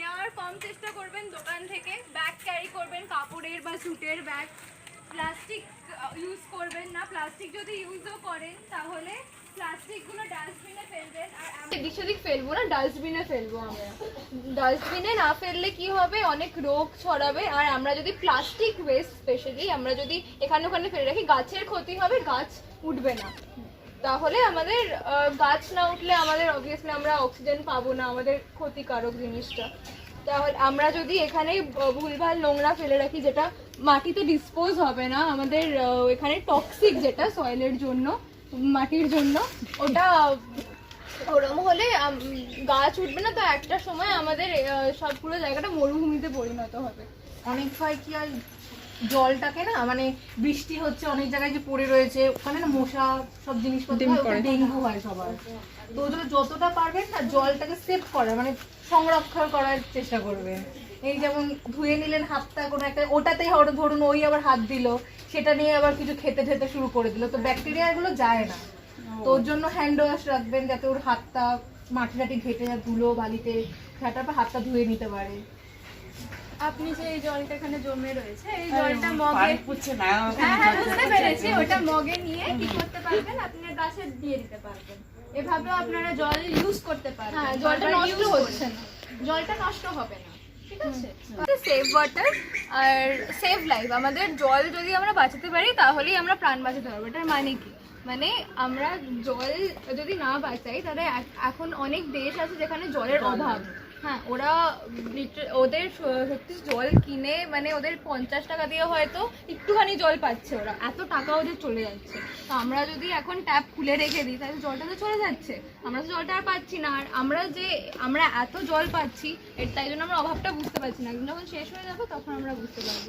নেওয়ার কম চেষ্টা করবেন দোকান থেকে। ব্যাগ ক্যারি করবেন, কাপড়ের বা স্যুটের ব্যাগ প্লাস্টিক ইউজ করবেন না। প্লাস্টিক যদি ইউজও করেন, তাহলে প্লাস্টিকগুলো ডাস্টবিনে ফেলবেন। আর এদিক সেদিক ফেলব না ডাস্টবিনে ফেলব আমরা। ডাস্টবিনে না ফেললে কি হবে? অনেক রোগ ছড়াবে। আর আমরা যদি প্লাস্টিক ওয়েস্ট স্পেশালি আমরা যদি এখানে ওখানে ফেলে রাখি, গাছের ক্ষতি হবে, গাছ উঠবে না। তাহলে আমাদের গাছ না উঠলে আমাদের অবভিয়াসলি আমরা অক্সিজেন পাবো না, আমাদের ক্ষতিকারক জিনিসটা। তাহলে আমরা যদি এখানে ভুলভাল নোংরা ফেলে রাখি, যেটা মাটিতে ডিসপোজ হবে না, আমাদের এখানে টক্সিক যেটা সয়েলের জন্য, মাটির জন্য, ওটা ওরম হলে গাছ উঠবে না, তো একটা সময় আমাদের সবগুলো জায়গাটা মরুভূমিতে পরিণত হবে। অনেক সময় কি হয় জলটাকে না মানে বৃষ্টি হচ্ছে অনেক জায়গায় যে পড়ে রয়েছে ওখানে না মশা সব জিনিসপত্র ডেঙ্গু হয় সবার। তো ওই জন্য যতটা পারবেন না জলটাকে সেভ করার মানে সংরক্ষণ করার চেষ্টা করবেন। এই যেমন ধুয়ে নিলেন হাতটা কোনো একটা ওটাতেই ধরুন ওই আবার হাত দিল সেটা নিয়ে আবার কিছু খেতে খেতে শুরু করে দিল তো ব্যাকটেরিয়া গুলো যায় না। তো ওর জন্য হ্যান্ড ওয়াশ রাখবেন যাতে ওর হাতটা মাটি টাটি ঘেটে ধুলো বালিতে ঘাটার পর হাতটা ধুয়ে নিতে পারে। আপনি যে এই জলটা এখানে জমে রয়েছে এই জলটা মগে হ্যাঁ হ্যাঁ বুঝতে পেরেছি ওটা মগে নিয়ে কি করতে পারবেন? গাছে দিয়ে দিতে পারবেন। এভাবেও আপনারা জল ইউজ করতে পারবেন। হ্যাঁ, জলটা নষ্ট হচ্ছে করতে- জলটা নষ্ট হবে না ঠিক আছে? সেভ ওয়াটার আর সেভ লাইফ আমাদের জল যদি আমরা বাঁচাতে পারি তাহলেই আমরা প্রাণ বাঁচাতে পারব। এটার মানে কি? মানে আমরা জল যদি না বাঁচাই তাহলে এখন অনেক দেশ আছে যেখানে জলের অভাব। হ্যাঁ ওরা ওদের সত্যি জল কিনে মানে ওদের পঞ্চাশ টাকা দিয়ে হয়তো একটুখানি জল পাচ্ছে ওরা। এত টাকা ওদের চলে যাচ্ছে। তো আমরা যদি এখন ট্যাপ খুলে রেখে দিই, তাহলে জলটা তো চলে যাচ্ছে। আমরা তো জলটা আর পাচ্ছি না। আর আমরা যে, আমরা এত জল পাচ্ছি, এর তাই জন্য আমরা অভাবটা বুঝতে পারছি না। যখন শেষ হয়ে যাবে, তখন আমরা বুঝতে পারব।